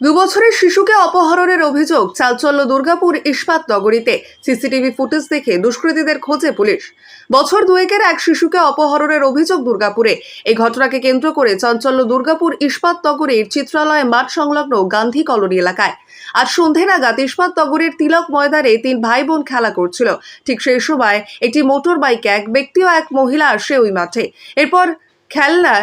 দুবছরের শিশুকে অপহরণের অভিযোগ চালচল্য দুর্গাপুর ইস্পাত নগরীতে সিসিটিভি ফুটেজ দেখে দুষ্কৃতীদের খোঁজে পুলিশ। বছর দুয়েকের এক শিশুকে অপহরণের অভিযোগ দুর্গাপুরে। এই ঘটনাকে কেন্দ্র করে চাঞ্চল্য দুর্গাপুর ইস্পাত নগরীর চিত্রালয় মাঠ সংলগ্ন গান্ধী কলোনি এলাকায়। আজ সন্ধে নাগাদ ইস্পাত নগরের তিলক ময়দানে তিন ভাই বোন খেলা করছিল। ঠিক সেই সময় একটি মোটর বাইকে এক ব্যক্তি ও এক মহিলা আসে ওই মাঠে। এরপর খেলনা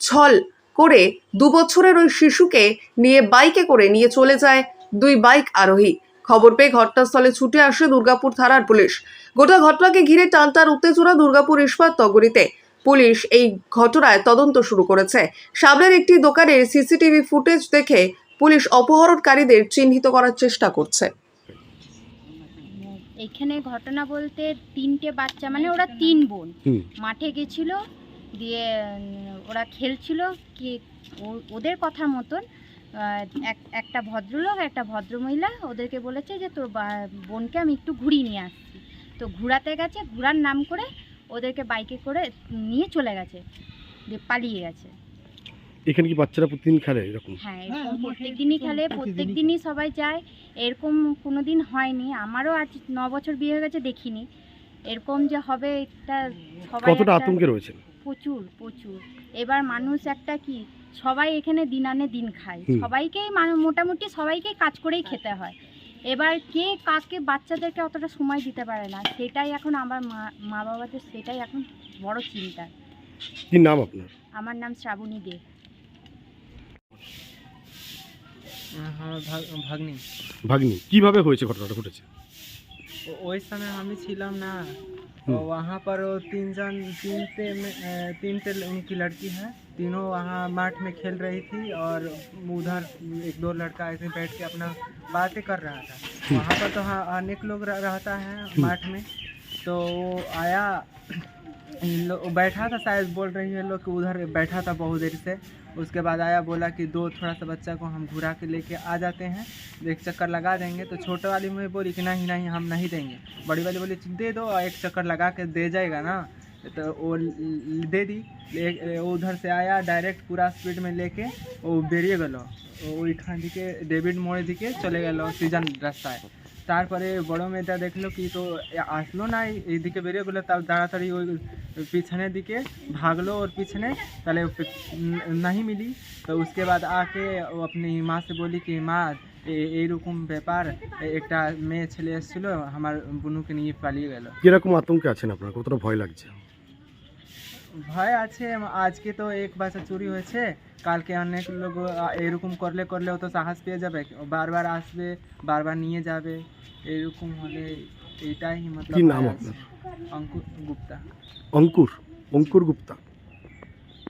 ছল করে দু বছরের ওই শিশুকে নিয়ে বাইকে করে নিয়ে চলে যায় দুই বাইক আরোহী। খবর পেয়ে ঘটনাস্থলে ছুটে আসে দুর্গাপুর থানার পুলিশ। গোটা ঘটনাকে ঘিরে টানটান উত্তেজনা দুর্গাপুর ইস্পাত নগরীতে পুলিশ এই ঘটনায় তদন্ত শুরু করেছে। সামনের একটি দোকানের সিসিটিভি ফুটেজ দেখে পুলিশ অপহরণকারীদের চিহ্নিত করার চেষ্টা করছে। এইখানে ঘটনা বলতে তিনটে বাচ্চা মানে ওরা তিন বোন। মাঠে গেছিল দিয়ে ওরা খেলছিল কি ও- ওদের কথা মতন এক একটা ভদ্রলোক একটা ভদ্রমহিলা ওদেরকে বলেছে যে তোর বোনকে আমি একটু ঘুরিয়ে নিয়ে আসছি। তো ঘুরাতে গেছে ঘুরার নাম করে ওদেরকে বাইকে করে নিয়ে চলে গেছে দিয়ে পালিয়ে গেছে। এখানে কি বাচ্চারা প্রতিদিন খেলে এরকম? হ্যাঁ এরকম প্রত্যেক দিনই খেলে প্রত্যেক দিনই সবাই যায় এরকম কোনো দিন হয়নি। আমারও আজ ন বছর বিয়ে হয়ে গেছে দেখিনি। এরকম যে হবে এটা সবাই কতটা একটা- আতঙ্কে রয়েছেন? প্রচুর প্রচুর। এবার মানুষ একটা কি সবাই এখানে দিন আনে দিন খায়। হুম। সবাইকেই মানে মোটামুটি সবাইকেই কাজ করেই খেতে হয়। এবার কে কাকে বাচ্চাদেরকে অতটা সময় দিতে পারে না সেটাই এখন আমার মা মা বাবাদের সেটাই এখন বড় চিন্তা। কি নাম আপনার? আমার নাম শ্রাবণী দে। ভাগ ভাগ্নি। ভাগ্নি কীভাবে হয়েছে ঘটনাটা ঘটেছে? ওই समय हम ही ছিলাম না हम्म। और वहाँ पर वो तीन जन तीन टे में अ, तीन टे उनकी लड़की है तीनों वहाँ माठ में खेल रही थी और उधर एक दो लड़का ऐसे बैठ के अपना बातें कर रहा था वहाँ पर तो हाँ अनेक लोग रह- रहता है माठ में तो वो आया बैठा था शायद, बोल रही है लोग कि उधर बैठा था बहुत देर से। उसके बाद आया, बोला कि दो थोड़ा सा बच्चा को हम घुरा के लेके आ जाते हैं। एक चक्कर लगा देंगे। तो छोटे वाली में बोली कि नहीं नहीं, हम नहीं देंगे। बड़ी वाली बोली, दे दो एक चक्कर लगा के दे जाएगा ना? तो वो दे दी। उधर से आया, डायरेक्ट पूरा स्पीड में लेके वो बेरिए गलो। वही के डेविड मोड़ दिखे, चले गए सीज़न रास्ता है। তারপরে বড় মেয়েটা দেখলো কি তো এ- আসলো না এই- এইদিকে বেরিয়ে গেলো তার তাড়াতাড়ি ওই পিছনের দিকে ভাগলো ওর পিছনে তাহলে ও পি- ন- नहीं मिली तो उसके बाद आके ও अपनी माँ से बोली कि মা এ- এইরকম ব্যাপার এ- একটা মেয়ে ছেলে এসেছিল আমার বুনুকে নিয়ে পালিয়ে গেল কিরকম আতঙ্কে আছেন আপনার কতটা ভয় লাগছে ভয় আছে আজকে তো এক বাসা চুরি হয়েছে কালকে অনেক লোক এরকম করলে করলেও তো সাহস পেয়ে যাবে বারবার আসবে বারবার নিয়ে যাবে এরকম হলে এটাই কি নাম আপনার? অঙ্কুর গুপ্তা। অঙ্কুর অঙ্কুর গুপ্তা।